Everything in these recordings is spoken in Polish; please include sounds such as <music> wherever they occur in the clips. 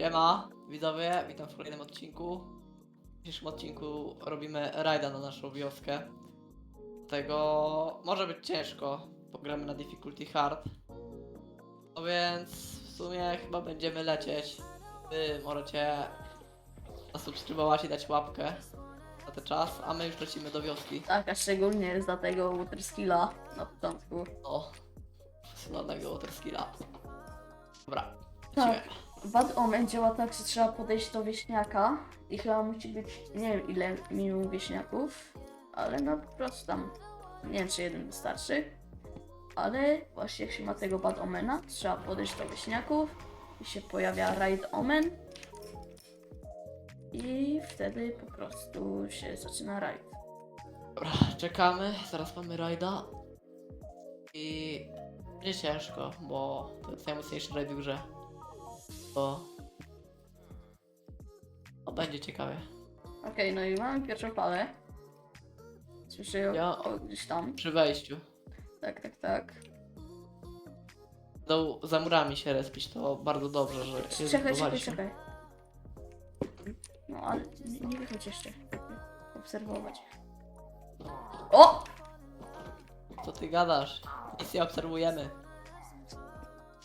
Siema, widzowie, witam w kolejnym odcinku. W dzisiejszym odcinku robimy rajda na naszą wioskę. Tego może być ciężko, pogramy na difficulty hard. No więc w sumie chyba będziemy lecieć. Wy możecie zasubskrybować i dać łapkę na ten czas, a my już lecimy do wioski. Tak, a szczególnie za tego Waterskilla na początku. O, profesjonalnego waterskilla. Dobra, Tak. Bad Omen działa tak, że trzeba podejść do wieśniaka i chyba musi być, nie wiem ile minimum wieśniaków, ale no po prostu tam, nie wiem czy jeden wystarczy. Ale właśnie jak się ma tego Bad Omena, trzeba podejść do wieśniaków i się pojawia Raid Omen i wtedy po prostu się zaczyna raid. Dobra, czekamy, zaraz mamy rajda. I będzie ciężko, bo to jest najmocniejszy rajd w grze. To... O, będzie ciekawie. Okej, no i mamy pierwszą falę. Słyszę ją Ja- o, gdzieś tam. Przy wejściu. Tak, tak, tak. Do, za murami się respić, to bardzo dobrze, że się Czekaj, czekaj, zbudowaliśmy. czekaj. No ale nie, nie wychodź jeszcze. Obserwować. O! Co ty gadasz? Nic nie obserwujemy.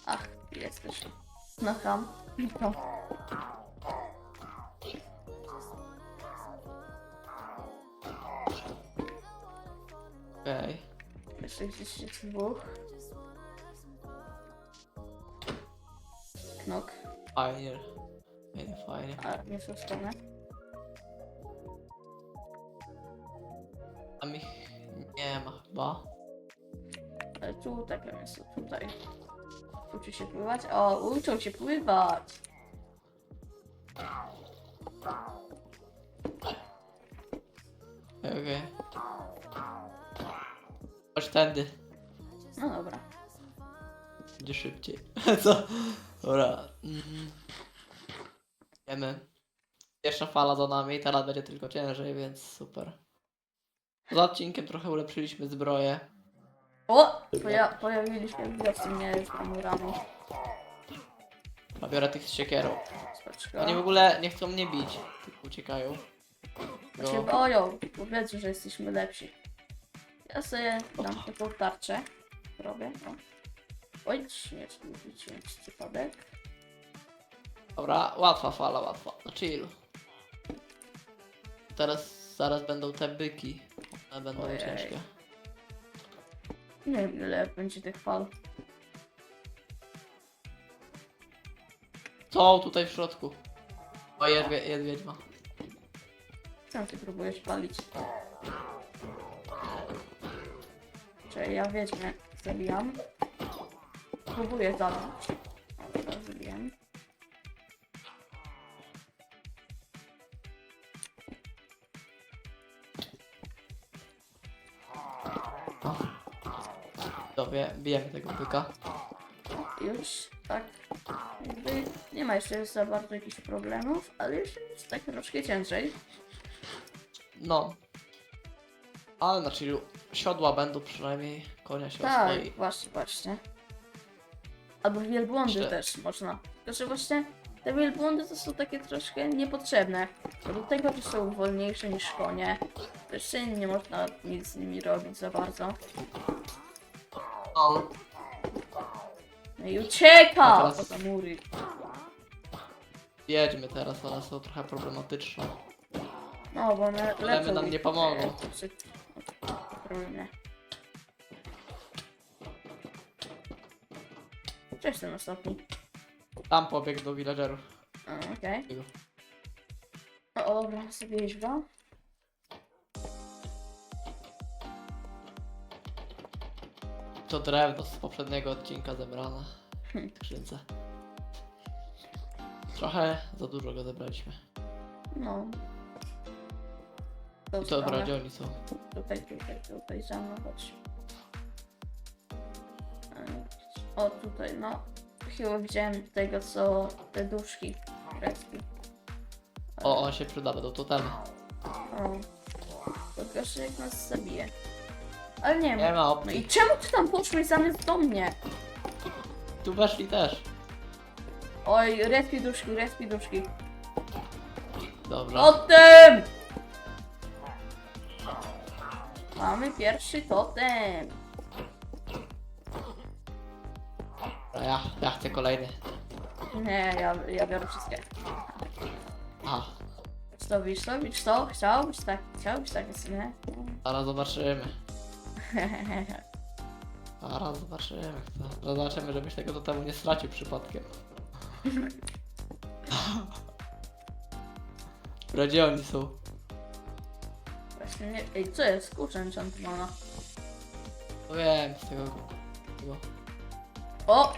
Ach, jesteś. No. Okej. Jeszcze gdzieś jest dwóch. Knok. Fajnie. Fajnie, fajnie. A, nie są stronę. Tam ich nie ma chyba. Ale tu tak jest, tutaj. Uczył się pływać? O, uczył się pływać! Okej, okej. Chodź tędy. No dobra. Będzie szybciej. <laughs> Co? Dobra. Mm. Wiemy. Pierwsza fala za nami, teraz będzie tylko ciężej, więc super. Za odcinkiem trochę ulepszyliśmy zbroję. O! Poja pojawiliśmy w wiosce, nie z murami. A biorę tych. Spoczko. Oni w ogóle nie chcą mnie bić, tylko uciekają. Bo się boją, bo wiedzą, że jesteśmy lepsi. Ja sobie dam taką tarczę. Robię, o. Oj, nie wróciłem ci przypadek. Dobra, łatwa fala, łatwa. No chill. Teraz, zaraz będą te byki. One będą Ojej. ciężkie. Nie wiem ile będzie tych fal. Są tutaj w środku. O, jest, wie- jest wiedźma. Co ty próbujesz palić? Czekaj, ja wiedźmę zabijam. Próbuję zabić. Dobra, bijemy tego byka. Już tak jakby nie ma jeszcze za bardzo jakichś problemów, ale już jest tak troszkę ciężej. No. Ale na chillu. Siodła będą przynajmniej. Konia się Tak, oswoi. właśnie, właśnie. Albo wielbłądy Jeszcze- też można. Tylko, że właśnie te wielbłądy to są takie troszkę niepotrzebne. Bo do tego, że są wolniejsze niż konie. Jeszcze nie można nic z nimi robić za bardzo. No. No ucieka! Teraz- mury. Jedźmy teraz, one są trochę problematyczne. No, bo one lecą nam nie pomogą. e, przy- Problemy. Cześć ten ostatni. Tam pobiegł do villagerów. A, Okej. O, dobra, sobie iść To drewno z poprzedniego odcinka zebrane. Skrzynce. Trochę za dużo go zebraliśmy. No. I to dobra, gdzie oni są? Tutaj, tutaj, tutaj, za mną, chodź. O, tutaj, no. Chyba widziałem tego, co te duszki. Kreski. O, on się przyda, będą totemy. O. Tylko, że jak nas zabije. Ale nie Nie wiem. ma opcji. i czemu ty tam poszłeś zamiast do mnie? Tu weszli też. Oj, respi duszki, respi duszki. Dobra. O tym! Mamy pierwszy totem. A ja, ja chcę kolejny. Nie, ja, ja biorę wszystkie. A, Co widzisz, co widzisz, co? Chciałbyś tak, chciałbyś tak, jest, nie? zaraz zobaczymy. <laughs> Zaraz zobaczymy. Zaraz Zobaczymy, żebyś tego do temu nie stracił przypadkiem. <laughs> Dobra, Gdzie oni są? Właśnie nie... Ej, co jest? Kurczę, enchantmana. No Wiem, z tego... tego. O!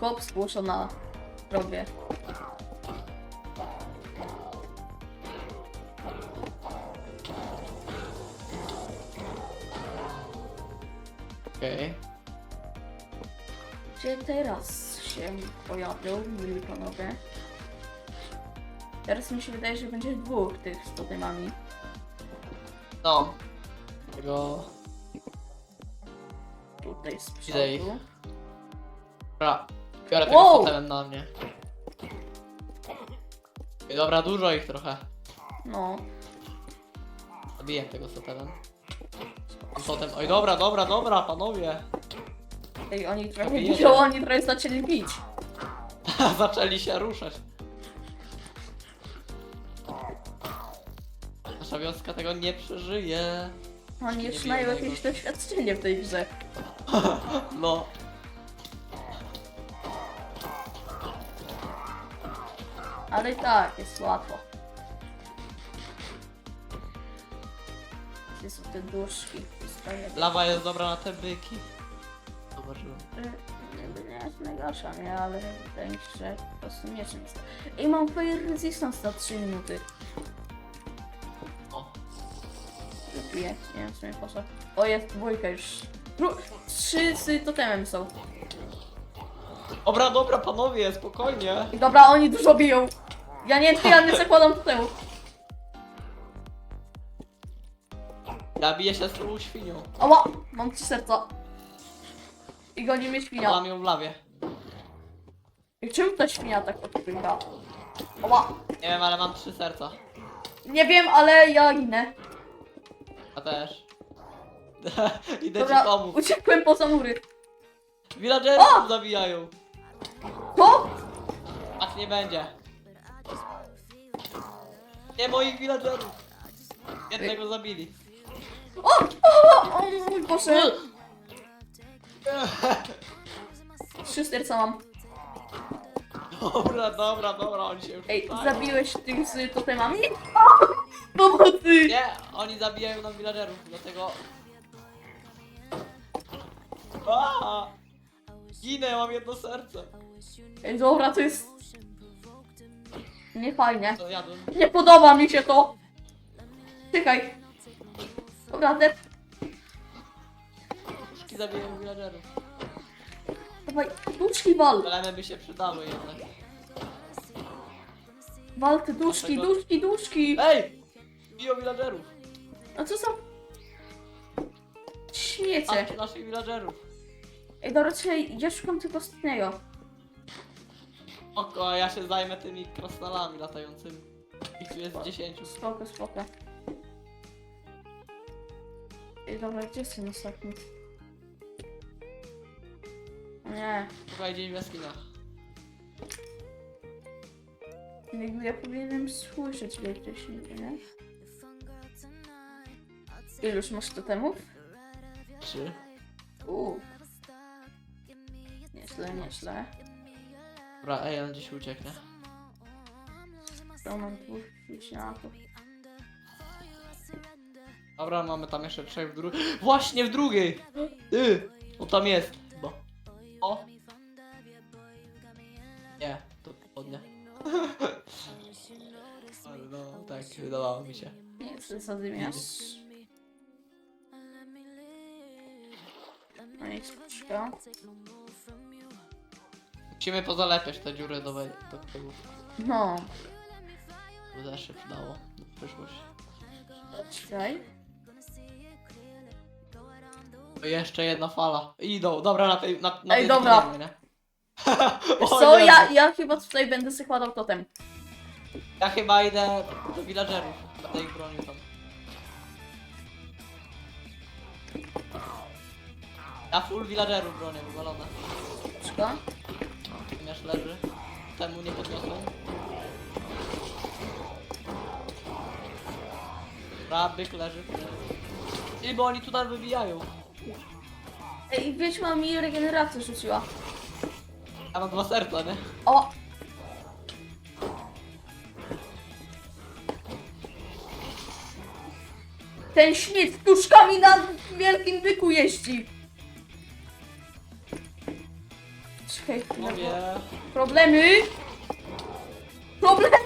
Kop spłosza na Okej. Gdzie teraz się pojawią, mili panowie? Teraz mi się wydaje, że będzie dwóch tych z totemami. No. Tego... Tutaj z Widzę ich. przodu. Dobra, biorę tego Wow! wow. totemem na mnie. Dobra, dużo ich trochę. No. Zabiję tego totemem. Potem, oj dobra, dobra, dobra, panowie. Ej, oni trochę biją, oni trochę zaczęli bić. <laughs> Zaczęli się ruszać. Nasza wioska tego nie przeżyje. Oni już mają jakieś doświadczenie w tej grze. <laughs> No. Ale i tak, jest łatwo. Gdzie są te duszki? Zostaje- Lawa jest dobra na te byki. Zobaczyłem. Nie, nie jest najgorsza, nie? Ale wydaje mi się, że po prostu mieczem jest. Ej, mam fire resistance na 3 minuty. O. Wypiję, nie wiem, w sumie po co. O, jest dwójka już. Trzy z totemem są. Dobra, dobra, panowie, spokojnie. I dobra, oni dużo biją. Ja nie, ja nie zakładam totemu. Ja biję się z tą świnią. Ała, mam trzy serca. I goni mnie świnia. Mam ją w lawie. I czym ta świnia tak odpływa? Ała, Nie wiem, ale mam trzy serca. nie wiem, ale ja ginę. A też. <laughs> Idę Dobra, ci pomóc. uciekłem poza mury. Villagerów zabijają. To? Ach, nie będzie. Nie moich villagerów. Jednego zabili. O, o, o, o mój Boże. Trzy serca mam. Dobra, dobra, dobra, oni się już Ej, rzucają. zabiłeś tych z totemami? O, Pomocy! Nie, oni zabijają nam villagerów, dlatego... A! Ginę, mam jedno serce. Ej, dobra, to jest... Nie fajnie. To jadłem. Nie podoba mi się to. Czekaj. Dobra, te... Puszki zabijają villagerów. Dawaj, duszki wal. Golemy by się przydały jednak. Wal te duszki, Dlaczego? duszki, duszki. Ej! Biją villagerów. A co są? Śmiecie. Patrzcie naszych villagerów. Ej, dobra, czekaj, ja szukam tylko ostatniego. Oko, a ja się zajmę tymi krasnalami latającymi. Ich tu jest 10. Spoko, spoko. Dobra, gdzie jest ten ostatni? Nie, Słuchaj, gdzieś w jaskiniach. jakby ja powinienem słyszeć je wcześniej, nie? Iluż masz totemów? Trzy. Uuu. Nieźle, nieźle. Dobra, ej, on gdzieś ucieknie. To mam dwóch wieśniaków. Dobra, mamy tam jeszcze trzech w drugiej. Właśnie w drugiej! Ty! Tam jest chyba. O! Nie, to podnie. <laughs> Ale no, tak, wydawało mi się. Nie chcę zadymiać. No i skrzydła. Musimy pozalepiać te dziury do, tego. No, To też się przydało na przyszłość. czekaj. Jeszcze jedna fala. Idą, dobra, na tej. Na, na Ej, tej dobra. zginiemy, nie? Wiesz <laughs> O co, Jezu. ja, ja chyba tutaj będę zakładał totem. Ja chyba idę do villagerów. Będę ich bronił tam. Ja full villagerów bronię, wywalone. Czeka. Miasz leży. Temu nie podniosłem. Rabyk leży. I bo oni tutaj wybijają. Ej, wiedźma mi regenerację rzuciła. Ja mam dwa serca, nie? O! Ten śmieć tuszkami na wielkim byku jeździ. Czekaj, Mówię. problemy? Problemy!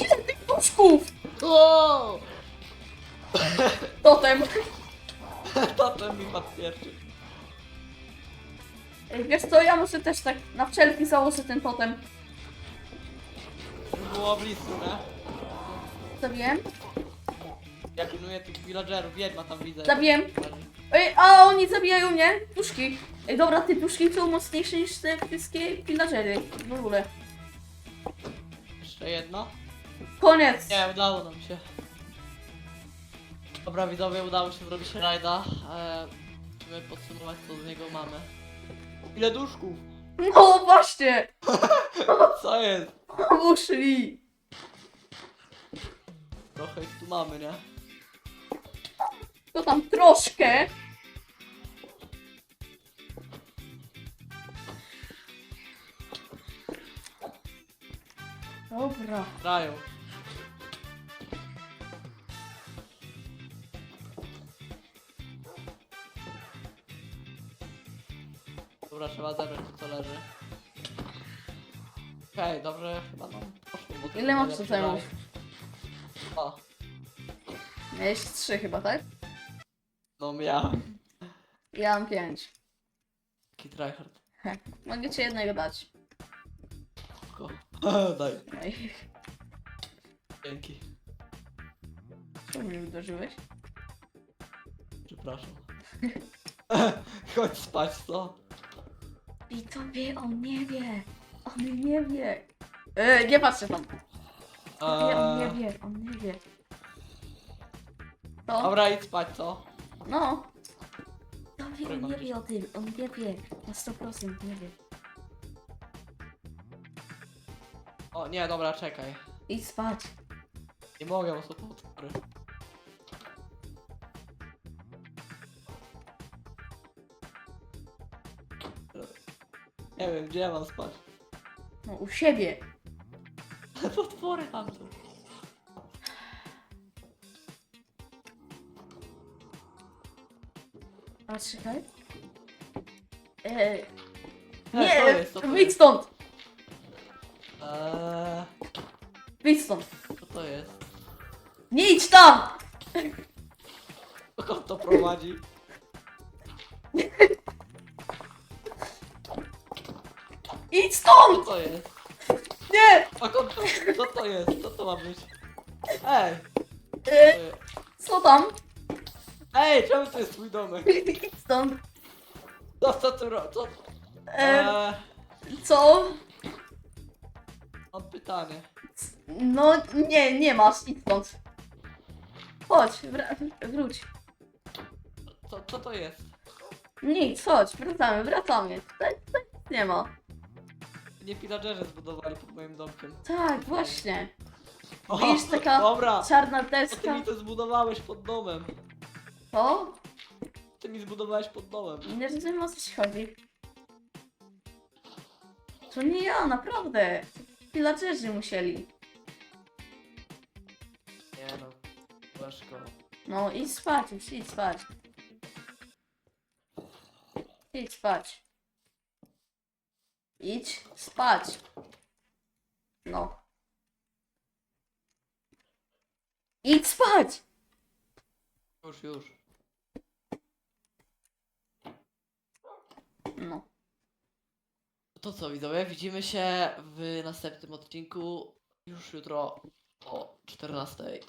Ile tych tuszków? O! Totem. <laughs> Totem mi potwierdził. Ej, wiesz co, ja muszę też tak na wszelki założę ten totem. Było blisko, nie? Zabiłem? Ja pilnuję tych villagerów, wiedźma tam widzę. Zabiłem. Ej, a oni zabijają mnie? Puszki. Ej, dobra, te puszki są mocniejsze niż te wszystkie pillagery. W ogóle. Jeszcze jedno. Koniec. Nie, udało nam się. Dobra widzowie, udało się zrobić rajda. Eee, musimy podsumować co z niego mamy. Ile duszków? No właśnie. Co jest? Uszli. Trochę ich tu mamy, nie? To tam troszkę. Dobra. Grają. Dobra, trzeba zebrać to co leży. Okej, dobrze, chyba nam poszło. bo to Ile masz najlepszy totemów? rajd. O, Miałeś trzy chyba, tak? no miałem. Ja mam pięć. Taki tryhard. Heh. <laughs> Mogę ci jednego dać. Ko. <laughs> Daj. No Dzięki. czemu mnie uderzyłeś? Przepraszam. <laughs> Chodź spać, co? I to wie, on nie wie. On nie wie. E, nie patrzę tam. Nie, on nie Eee, wie, on nie wie. To? dobra, idź spać, co? No. To wie, on nie wie o tym, on nie wie. Na 100% nie wie. O, nie, dobra, czekaj. Idź spać. Nie mogę, bo są potwory. Nie wiem, gdzie ja mam spać. No, u siebie. <laughs> Potwory tam są. A czekaj. E, Ej, co nie, jest, co to wyjdź jest? stąd. Eee, Wyjdź stąd. co to jest? Nie idź tam! <laughs> Dokąd to prowadzi? Idź Co stąd! to jest? Nie! Dokąd to, co to jest? Co to ma być? Ej! Co E, jest? co tam? Ej, czemu to jest mój domek? Idź stąd. Co, co tu ro... Co? E, Eee, co? mam pytanie. No nie, nie masz, idź stąd. Chodź, wra- wróć. Co, co to jest? Nic, chodź, wracamy, wracamy. Tutaj, tutaj nic nie ma. Nie pillagerzy zbudowali pod moim domkiem. Tak, właśnie. O, Widzisz, taka Dobra, Czarna ty deska. mi to zbudowałeś pod domem. To? Ty mi zbudowałeś pod domem. Nie rozumiem o co ci chodzi. To nie ja, naprawdę. Pillagerzy musieli. Nie no, Łeszko. No idź spać, już idź spać. Idź spać. Idź spać. No. Idź spać! Już, już. No. To co widzowie, widzimy się w następnym odcinku już jutro o 14.